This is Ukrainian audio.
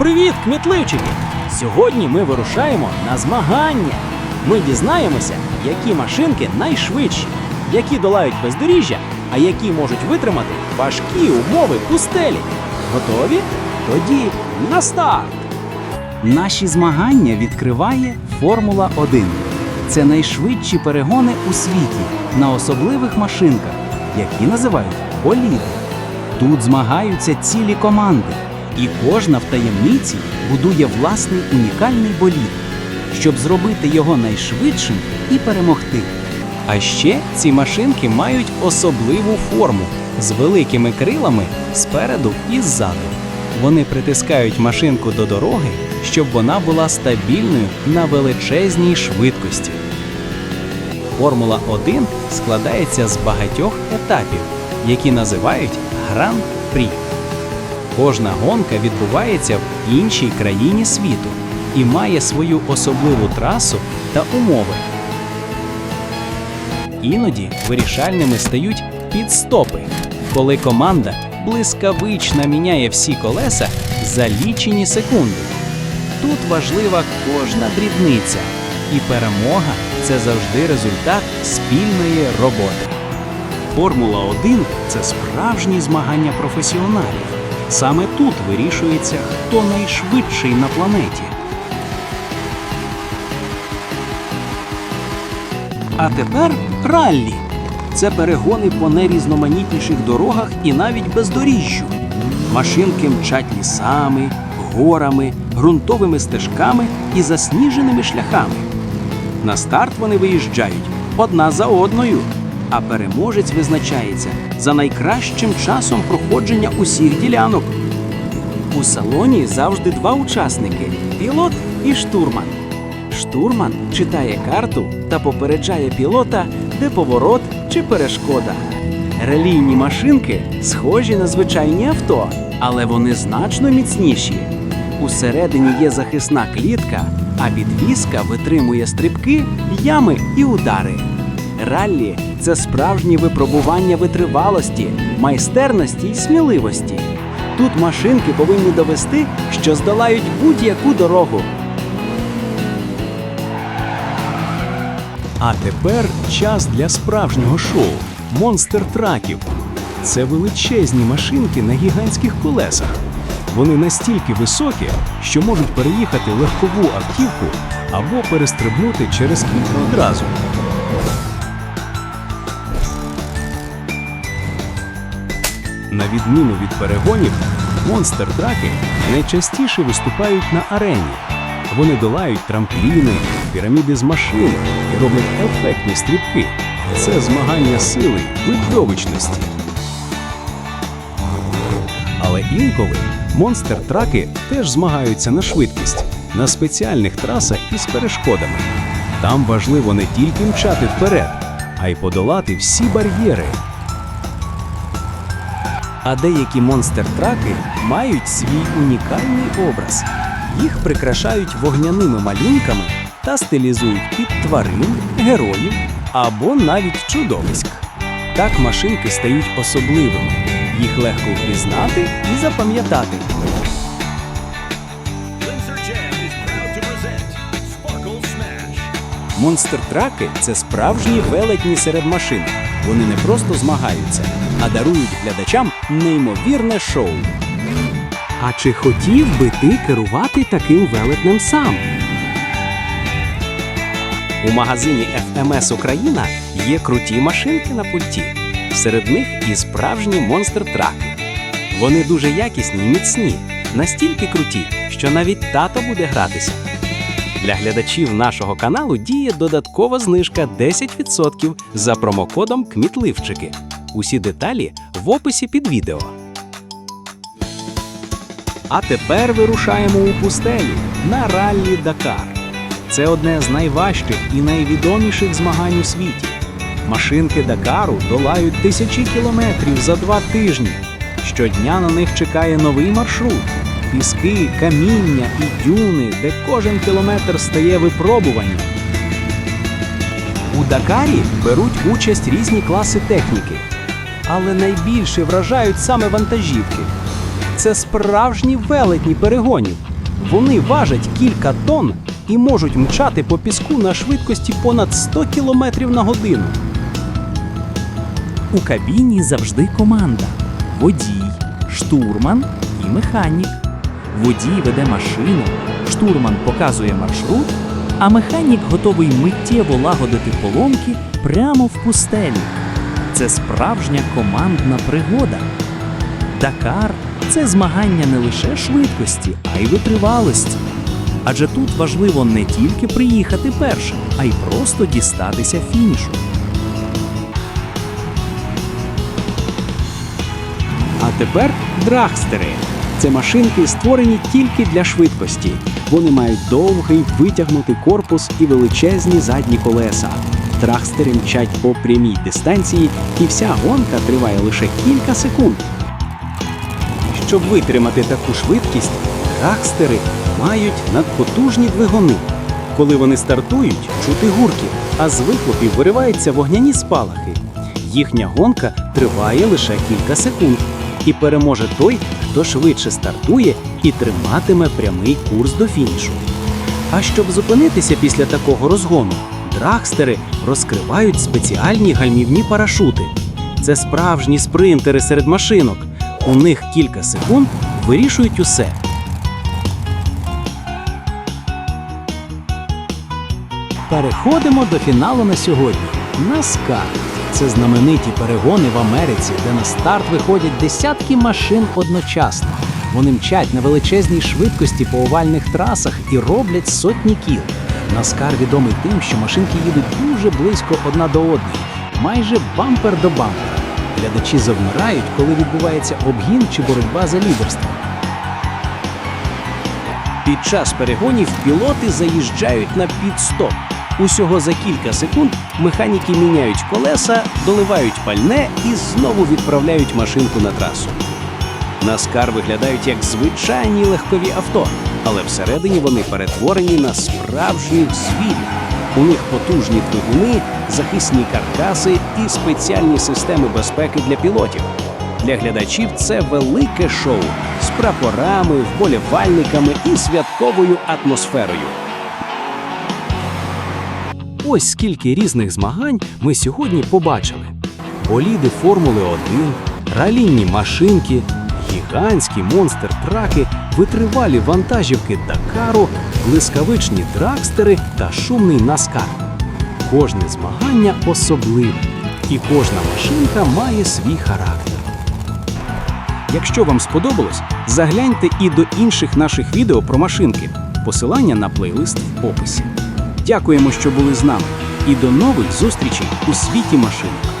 Привіт, кмітливчики! Сьогодні ми вирушаємо на змагання. Ми дізнаємося, які машинки найшвидші, які долають бездоріжжя, а які можуть витримати важкі умови пустелі. Готові? Тоді на старт! Наші змагання відкриває Формула 1. Це найшвидші перегони у світі на особливих машинках, які називають боліди. Тут змагаються цілі команди, і кожна в таємниці будує власний унікальний болід, щоб зробити його найшвидшим і перемогти. А ще ці машинки мають особливу форму з великими крилами спереду і ззаду. Вони притискають машинку до дороги, щоб вона була стабільною на величезній швидкості. Формула 1 складається з багатьох етапів, які називають Гран-прі. Кожна гонка відбувається в іншій країні світу і має свою особливу трасу та умови. Іноді вирішальними стають підстопи, коли команда блискавично міняє всі колеса за лічені секунди. Тут важлива кожна дрібниця, і перемога це завжди результат спільної роботи. Формула 1 це справжні змагання професіоналів. Саме тут вирішується, хто найшвидший на планеті. А тепер раллі. Це перегони по найрізноманітніших дорогах і навіть бездоріжжю. Машинки мчать лісами, горами, ґрунтовими стежками і засніженими шляхами. На старт вони виїжджають одна за одною, а переможець визначається за найкращим часом проходження усіх ділянок. У салоні завжди два учасники пілот і штурман. Штурман читає карту та попереджає пілота, де поворот чи перешкода. Релійні машинки схожі на звичайні авто, але вони значно міцніші. Усередині є захисна клітка, а підвіска витримує стрибки, ями і удари. Раллі це справжні випробування витривалості, майстерності й сміливості. Тут машинки повинні довести, що здолають будь-яку дорогу. А тепер час для справжнього шоу монстр траків. Це величезні машинки на гігантських колесах. Вони настільки високі, що можуть переїхати легкову автівку або перестрибнути через кілька одразу. На відміну від перегонів, монстр-траки найчастіше виступають на арені. Вони долають трампліни, піраміди з машин і роблять ефектні стрибки. Це змагання сили, видовищності. Але інколи монстр-траки теж змагаються на швидкість на спеціальних трасах із перешкодами. Там важливо не тільки мчати вперед, а й подолати всі бар'єри. А деякі монстр-траки мають свій унікальний образ. Їх прикрашають вогняними малюнками та стилізують під тварин, героїв або навіть чудовиськ. Так машинки стають особливими. Їх легко впізнати і запам'ятати. Монстр-траки це справжні велетні серед машин. Вони не просто змагаються, а дарують глядачам неймовірне шоу. А чи хотів би ти керувати таким велетнем сам? У магазині FMS Україна є круті машинки на пульті. Серед них і справжні монстр-траки. Вони дуже якісні і міцні, настільки круті, що навіть тато буде гратися. Для глядачів нашого каналу діє додаткова знижка 10% за промокодом Кмітливчики. Усі деталі в описі під відео. А тепер вирушаємо у пустелю на раллі Дакар. Це одне з найважчих і найвідоміших змагань у світі. Машинки Дакару долають тисячі кілометрів за два тижні. Щодня на них чекає новий маршрут. Піски, каміння і дюни, де кожен кілометр стає випробуванням. У Дакарі беруть участь різні класи техніки, але найбільше вражають саме вантажівки. Це справжні велетні перегонів. Вони важать кілька тонн і можуть мчати по піску на швидкості понад 100 км на годину. У кабіні завжди команда: водій, штурман і механік. Водій веде машину, штурман показує маршрут, а механік готовий миттєво лагодити поломки прямо в пустелі. Це справжня командна пригода. Дакар це змагання не лише швидкості, а й витривалості. Адже тут важливо не тільки приїхати першим, а й просто дістатися фінішу. А тепер драгстери. Це машинки створені тільки для швидкості. Вони мають довгий витягнутий корпус і величезні задні колеса. Драгстери мчать по прямій дистанції, і вся гонка триває лише кілька секунд. Щоб витримати таку швидкість, драгстери мають надпотужні двигуни. Коли вони стартують, чути гурки, а з вихлопів вириваються вогняні спалахи. Їхня гонка триває лише кілька секунд, і переможе той, хто швидше стартує і триматиме прямий курс до фінішу. А щоб зупинитися після такого розгону, драгстери розкривають спеціальні гальмівні парашути. Це справжні спринтери серед машинок. У них кілька секунд вирішують усе. Переходимо до фіналу на сьогодні. Наскар. Це знамениті перегони в Америці, де на старт виходять десятки машин одночасно. Вони мчать на величезній швидкості по овальних трасах і роблять сотні кіл. Наскар відомий тим, що машинки їдуть дуже близько одна до одної, майже бампер до бампера. Глядачі завмирають, коли відбувається обгін чи боротьба за лідерство. Під час перегонів пілоти заїжджають на підстоп. Усього за кілька секунд механіки міняють колеса, доливають пальне і знову відправляють машинку на трасу. Наскар виглядають як звичайні легкові авто, але всередині вони перетворені на справжніх звірів. У них потужні двигуни, захисні каркаси і спеціальні системи безпеки для пілотів. Для глядачів це велике шоу з прапорами, вболівальниками і святковою атмосферою. Ось скільки різних змагань ми сьогодні побачили: боліди Формули 1, ралінні машинки, гігантські монстр-траки, витривалі вантажівки Дакару, блискавичні драгстери та шумний Наскар. Кожне змагання особливе, і кожна машинка має свій характер. Якщо вам сподобалось, загляньте і до інших наших відео про машинки. Посилання на плейлист в описі. Дякуємо, що були з нами, і до нових зустрічей у світі машинок.